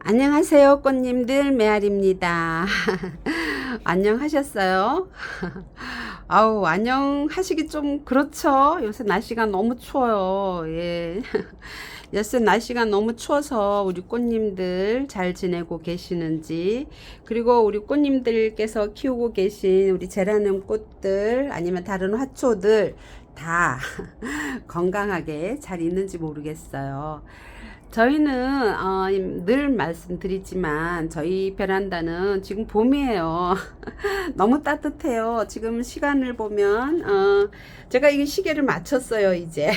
안녕하세요, 꽃님들 메아리입니다. 안녕하셨어요? 아우, 안녕하시기 좀 그렇죠? 요새 날씨가 너무 추워요. 예. 요새 날씨가 너무 추워서 우리 꽃님들 잘 지내고 계시는지, 그리고 우리 꽃님들께서 키우고 계신 우리 제라늄 꽃들, 아니면 다른 화초들 다 건강하게 잘 있는지 모르겠어요. 저희는 어, 늘 말씀드리지만 저희 베란다는 지금 봄이에요. 너무 따뜻해요. 지금 시간을 보면 어, 제가 이 시계를 맞췄어요 이제.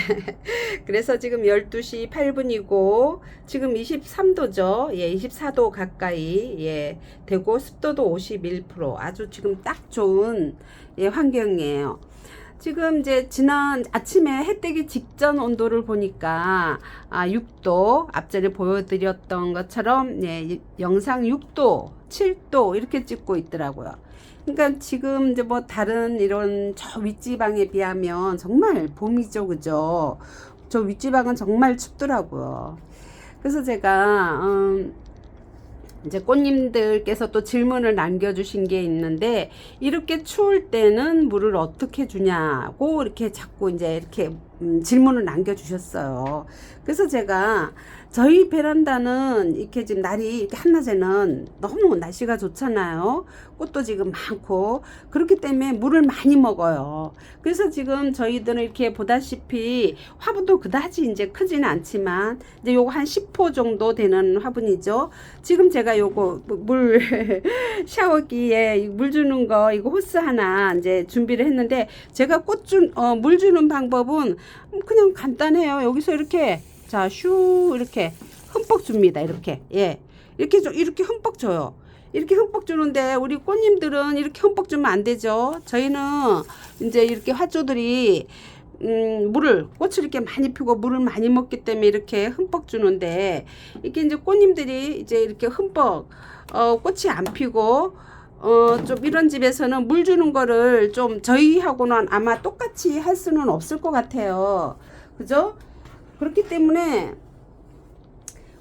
그래서 지금 12시 8분이고 지금 23도죠. 예, 24도 가까이 예, 되고 습도도 51% 아주 지금 딱 좋은 예, 환경이에요. 지금 이제 지난 아침에 해 뜨기 직전 온도를 보니까 아 6도 앞전에 보여드렸던 것처럼 예, 이- 영상 6도, 7도 이렇게 찍고 있더라고요. 그러니까 지금 이제 뭐 다른 이런 저 윗지방에 비하면 정말 봄이죠, 그죠? 저 윗지방은 정말 춥더라고요. 그래서 제가 음, 이제 꽃님들께서 또 질문을 남겨주신 게 있는데 이렇게 추울 때는 물을 어떻게 주냐고 이렇게 자꾸 이제 이렇게 음, 질문을 남겨주셨어요. 그래서 제가 저희 베란다는 이렇게 지금 날이 이렇게 한낮에는 너무 날씨가 좋잖아요. 꽃도 지금 많고 그렇기 때문에 물을 많이 먹어요. 그래서 지금 저희들은 이렇게 보다시피 화분도 그다지 이제 크지는 않지만 이제 요거 한 10호 정도 되는 화분이죠. 지금 제가 요거 물 샤워기에 물 주는 거 이거 호스 하나 이제 준비를 했는데 제가 꽃 준 어 물 주는 방법은 그냥 간단해요. 여기서 이렇게 자 슈 이렇게 흠뻑 줍니다. 이렇게 예 이렇게 좀 이렇게 흠뻑 줘요. 이렇게 흠뻑 주는데 우리 꽃님들은 이렇게 흠뻑 주면 안 되죠. 저희는 이제 이렇게 화초들이 음, 물을 꽃을 이렇게 많이 피고 물을 많이 먹기 때문에 이렇게 흠뻑 주는데 이게 이제 꽃님들이 이제 이렇게 흠뻑 어, 꽃이 안 피고 어, 좀 이런 집에서는 물 주는 거를 좀 저희하고는 아마 똑같이 할 수는 없을 것 같아요. 그죠? 그렇기 때문에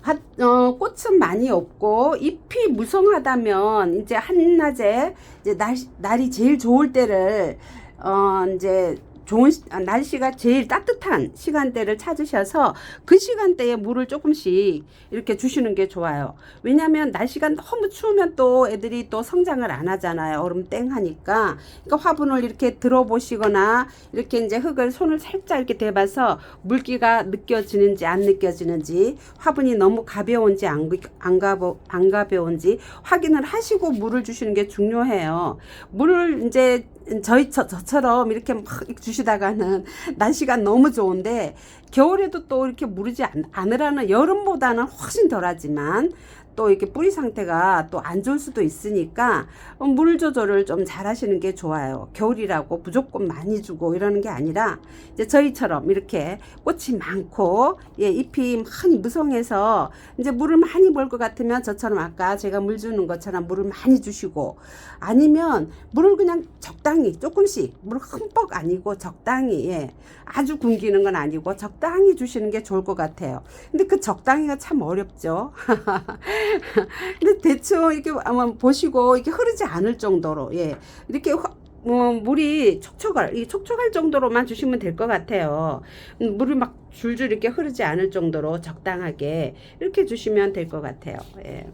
화, 어, 꽃은 많이 없고 잎이 무성하다면 이제 한낮에 이제 날, 날이 제일 좋을 때를 어, 이제 좋은 시- 아, 날씨가 제일 따뜻한 시간대를 찾으셔서 그 시간대에 물을 조금씩 이렇게 주시는 게 좋아요. 왜냐하면 날씨가 너무 추우면 또 애들이 또 성장을 안 하잖아요. 얼음 땡 하니까. 그러니까 화분을 이렇게 들어보시거나 이렇게 이제 흙을 손을 살짝 이렇게 대봐서 물기가 느껴지는지 안 느껴지는지 화분이 너무 가벼운지 안, 그- 안, 가벼, 안 가벼운지 확인을 하시고 물을 주시는 게 중요해요. 물을 이제 저희 저, 저처럼 이렇게 막 주시다가는 날씨가 너무 좋은데 겨울에도 또 이렇게 무르지 않, 않으라는 여름보다는 훨씬 덜하지만 또 이렇게 뿌리 상태가 또 안 좋을 수도 있으니까 어, 물 조절을 좀 잘 하시는 게 좋아요. 겨울이라고 무조건 많이 주고 이러는 게 아니라 이제 저희처럼 이렇게 꽃이 많고 예, 잎이 많이 무성해서 이제 물을 많이 볼 것 같으면 저처럼 아까 제가 물 주는 것처럼 물을 많이 주시고 아니면 물을 그냥 적당히 조금씩 물 흠뻑 아니고 적당히 예, 아주 굶기는 건 아니고 적당히 주시는 게 좋을 것 같아요. 근데 그 적당히가 참 어렵죠. 근데 대충 이렇게 아마 보시고 이렇게 흐르지 않을 정도로 예 이렇게 화- 뭐 물이 촉촉할 이 촉촉할 정도로만 주시면 될 것 같아요. 음, 물을 막 줄줄 이렇게 흐르지 않을 정도로 적당하게 이렇게 주시면 될 것 같아요. 예.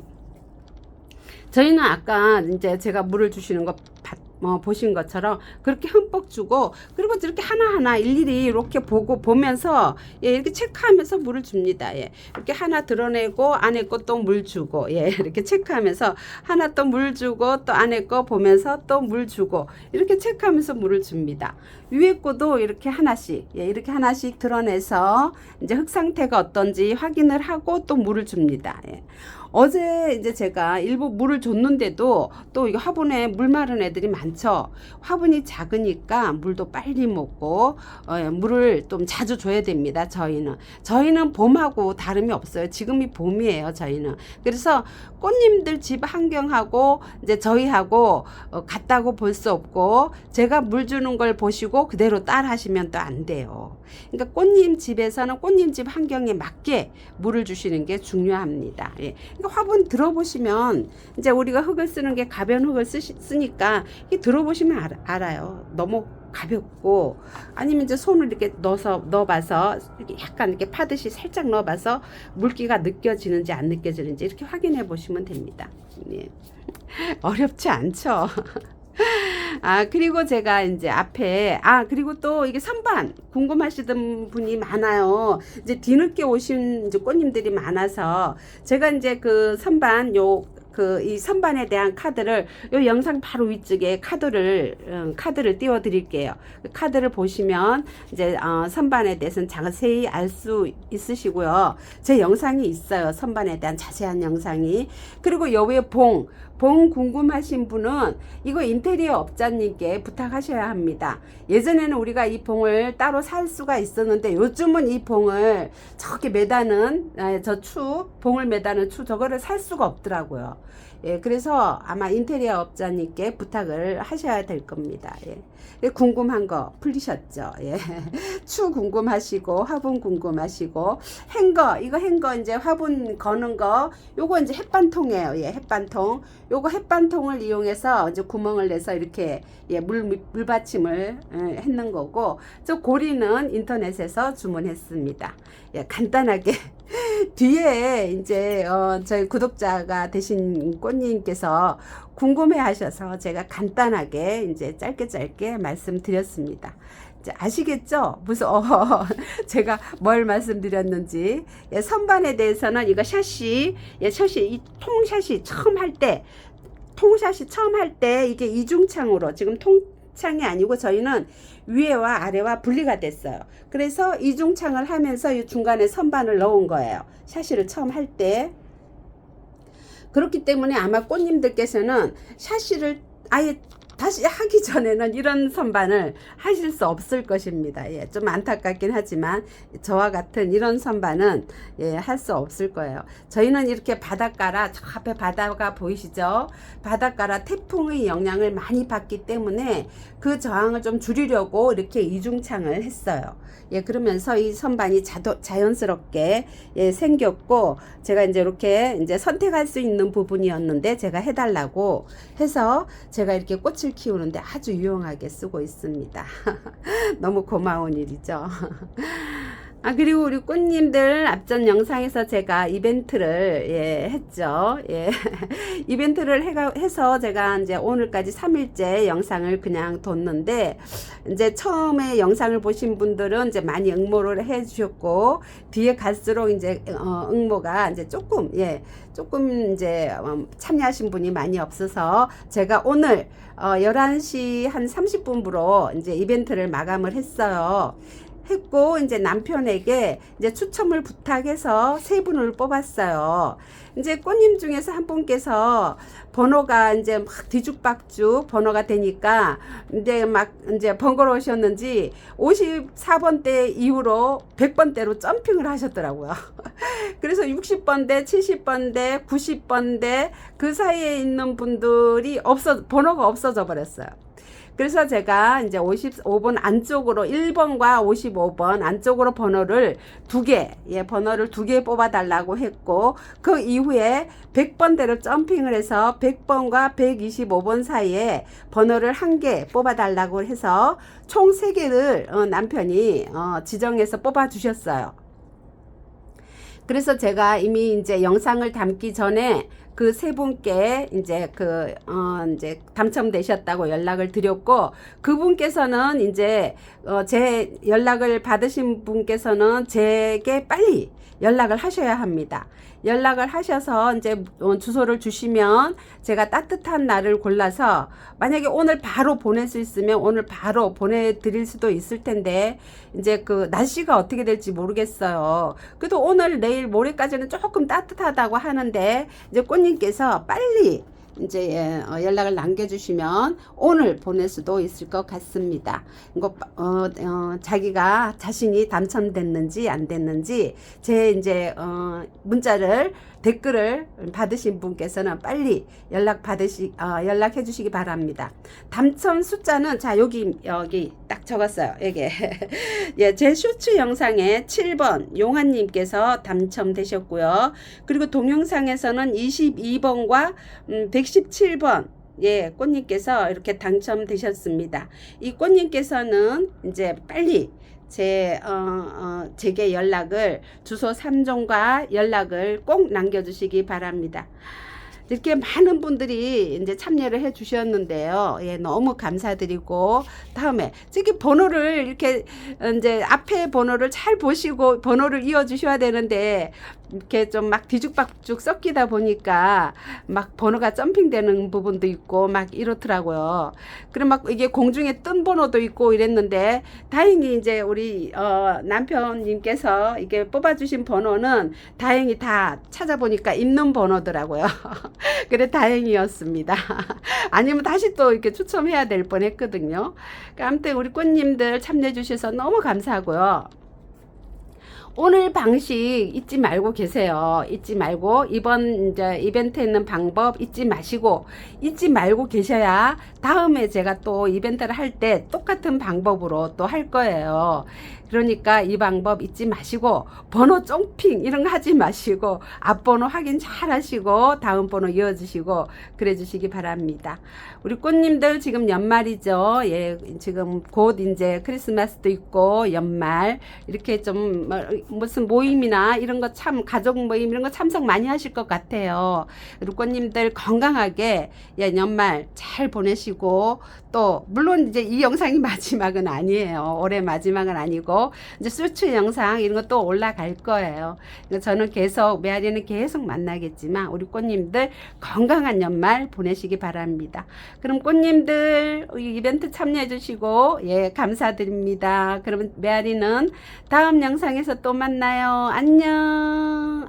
저희는 아까 이제 제가 물을 주시는 거 봤- 어, 보신 것처럼 그렇게 흠뻑 주고 그리고 이렇게 하나하나 일일이 이렇게 보고 보면서 예, 이렇게 체크하면서 물을 줍니다. 예. 이렇게 하나 드러내고 안에 거또물 주고 예, 이렇게 체크하면서 하나 또 물 주고 또 안에 거 보면서 또 물 주고 이렇게 체크하면서 물을 줍니다. 위에 거도 이렇게 하나씩 예, 이렇게 하나씩 드러내서 이제 흙 상태가 어떤지 확인을 하고 또 물을 줍니다. 예. 어제 이제 제가 일부 물을 줬는데도 또 이거 화분에 물 마른 애들이 많죠. 화분이 작으니까 물도 빨리 먹고 어, 예, 물을 좀 자주 줘야 됩니다. 저희는 저희는 봄하고 다름이 없어요. 지금이 봄이에요. 저희는 그래서 꽃님들 집 환경하고 이제 저희하고 어, 같다고 볼 수 없고 제가 물 주는 걸 보시고 그대로 따라 하시면 또 안 돼요. 그러니까 꽃님 집에서는 꽃님 집 환경에 맞게 물을 주시는 게 중요합니다. 예. 그러니까 화분 들어보시면 이제 우리가 흙을 쓰는 게 가벼운 흙을 쓰시, 쓰니까 들어보시면 알, 알아요. 너무 가볍고 아니면 이제 손을 이렇게 넣어서 넣어봐서 이렇게 약간 이렇게 파듯이 살짝 넣어봐서 물기가 느껴지는지 안 느껴지는지 이렇게 확인해 보시면 됩니다. 예. 어렵지 않죠. 아, 그리고 제가 이제 앞에, 아, 그리고 또 이게 선반 궁금하시던 분이 많아요. 이제 뒤늦게 오신 이제 꽃님들이 많아서 제가 이제 그 선반 요, 그이 선반에 대한 카드를 요 영상 바로 위쪽에 카드를 음, 카드를 띄워 드릴게요. 그 카드를 보시면 이제 어, 선반에 대해서는 자세히 알 수 있으시고요. 제 영상이 있어요. 선반에 대한 자세한 영상이. 그리고 요 위에 봉, 봉 궁금하신 분은 이거 인테리어 업자님께 부탁하셔야 합니다. 예전에는 우리가 이 봉을 따로 살 수가 있었는데 요즘은 이 봉을 저렇게 매다는 아, 저 추, 봉을 매다는 추 저거를 살 수가 없더라고요. 예, 그래서 아마 인테리어 업자님께 부탁을 하셔야 될 겁니다. 예. 예, 궁금한 거 풀리셨죠? 예. 추 궁금하시고 화분 궁금하시고 행거 이거 행거 이제 화분 거는 거 요거 이제 햇반통이에요. 예, 햇반통. 요거 햇반통을 이용해서 이제 구멍을 내서 이렇게 예, 물 물받침을 예, 했는 거고 저 고리는 인터넷에서 주문했습니다. 예, 간단하게 뒤에 이제 어, 저희 구독자가 되신 꽃님께서 궁금해 하셔서 제가 간단하게 이제 짧게 짧게 말씀드렸습니다. 아시겠죠? 무슨 어, 제가 뭘 말씀드렸는지 예, 선반에 대해서는 이거 샷이 예, 샷이 이 통샷이 처음 할 때 통샷이 처음 할 때 이게 이중창으로 지금 통창이 아니고 저희는 위에와 아래와 분리가 됐어요. 그래서 이중창을 하면서 이 중간에 선반을 넣은 거예요. 샤시를 처음 할 때. 그렇기 때문에 아마 꽃님들께서는 샤시를 아예 다시 하기 전에는 이런 선반을 하실 수 없을 것입니다. 예, 좀 안타깝긴 하지만 저와 같은 이런 선반은 예, 할 수 없을 거예요. 저희는 이렇게 바닷가라 저 앞에 바다가 보이시죠? 바닷가라 태풍의 영향을 많이 받기 때문에 그 저항을 좀 줄이려고 이렇게 이중창을 했어요. 예, 그러면서 이 선반이 자도, 자연스럽게 예, 생겼고 제가 이제 이렇게 이제 선택할 수 있는 부분이었는데 제가 해달라고 해서 제가 이렇게 꽃을 키우는데 아주 유용하게 쓰고 있습니다. 너무 고마운 일이죠. 아 그리고 우리 꽃님들 앞전 영상에서 제가 이벤트를 예, 했죠. 예. 이벤트를 해가, 해서 제가 이제 오늘까지 3일째 영상을 그냥 뒀는데 이제 처음에 영상을 보신 분들은 이제 많이 응모를 해 주셨고 뒤에 갈수록 이제 어, 응모가 이제 조금 예 조금 이제 어, 참여하신 분이 많이 없어서 제가 오늘 어, 11시 한 30분부로 이제 이벤트를 마감을 했어요. 했고 이제 남편에게 이제 추첨을 부탁해서 세 분을 뽑았어요. 이제 꽃님 중에서 한 분께서 번호가 이제 막 뒤죽박죽 번호가 되니까 이제 막 이제 번거로우셨는지 54번대 이후로 100번대로 점핑을 하셨더라고요. 그래서 60번대, 70번대, 90번대 그 사이에 있는 분들이 없어 번호가 없어져 버렸어요. 그래서 제가 이제 55번 안쪽으로 1번과 55번 안쪽으로 번호를 두 개, 예, 번호를 두 개 뽑아 달라고 했고 그 이후에 100번대로 점핑을 해서 100번과 125번 사이에 번호를 한 개 뽑아 달라고 해서 총 세 개를 어, 남편이 어, 지정해서 뽑아 주셨어요. 그래서 제가 이미 이제 영상을 담기 전에 그 세 분께 이제 그, 어, 이제 당첨되셨다고 연락을 드렸고, 그분께서는 이제, 어, 제 연락을 받으신 분께서는 제게 빨리 연락을 하셔야 합니다. 연락을 하셔서 이제 어, 주소를 주시면 제가 따뜻한 날을 골라서 만약에 오늘 바로 보낼 수 있으면 오늘 바로 보내드릴 수도 있을 텐데 이제 그 날씨가 어떻게 될지 모르겠어요. 그래도 오늘 내일 모레까지는 조금 따뜻하다고 하는데 이제 꽃님께서 빨리 이제 예, 어, 연락을 남겨주시면 오늘 보낼 수도 있을 것 같습니다. 이거 어, 어, 자기가 자신이 당첨됐는지 안 됐는지 제 이제 어, 문자를 댓글을 받으신 분께서는 빨리 연락 받으시 어, 연락해 주시기 바랍니다. 당첨 숫자는 자 여기 여기 딱 적었어요. 이게 예, 제 쇼츠 영상에 7번 용환님께서 당첨되셨고요. 그리고 동영상에서는 22번과 음, 117번 예, 꽃님께서 이렇게 당첨되셨습니다. 이 꽃님께서는 이제 빨리 제, 어, 어, 제게 연락을, 주소 3종과 연락을 꼭 남겨주시기 바랍니다. 이렇게 많은 분들이 이제 참여를 해 주셨는데요. 예, 너무 감사드리고, 다음에, 저기 번호를 이렇게, 이제 앞에 번호를 잘 보시고 번호를 이어 주셔야 되는데, 이렇게 좀 막 뒤죽박죽 섞이다 보니까 막 번호가 점핑되는 부분도 있고 막 이렇더라고요. 그럼 막 이게 공중에 뜬 번호도 있고 이랬는데 다행히 이제 우리 어 남편님께서 이게 뽑아주신 번호는 다행히 다 찾아보니까 있는 번호더라고요. 그래 다행이었습니다. 아니면 다시 또 이렇게 추첨해야 될 뻔했거든요. 그러니까 아무튼 우리 꽃님들 참여해 주셔서 너무 감사하고요. 오늘 방식 잊지 말고 계세요. 잊지 말고 이번 이제 이벤트 있는 방법 잊지 마시고 잊지 말고 계셔야 다음에 제가 또 이벤트를 할 때 똑같은 방법으로 또 할 거예요. 그러니까 이 방법 잊지 마시고 번호 쫑핑 이런 거 하지 마시고 앞번호 확인 잘 하시고 다음 번호 이어주시고 그래 주시기 바랍니다. 우리 꽃님들 지금 연말이죠. 예, 지금 곧 이제 크리스마스도 있고 연말 이렇게 좀 뭐, 무슨 모임이나 이런 거 참 가족 모임 이런 거 참석 많이 하실 것 같아요. 우리 꽃님들 건강하게 예, 연말 잘 보내시고 또 물론 이제 이 영상이 마지막은 아니에요. 올해 마지막은 아니고 이제 수출 영상 이런 것도 올라갈 거예요. 그래서 저는 계속 메아리는 계속 만나겠지만 우리 꽃님들 건강한 연말 보내시기 바랍니다. 그럼 꽃님들 이 이벤트 참여해 주시고 예 감사드립니다. 그러면 메아리는 다음 영상에서 또 만나요. 안녕.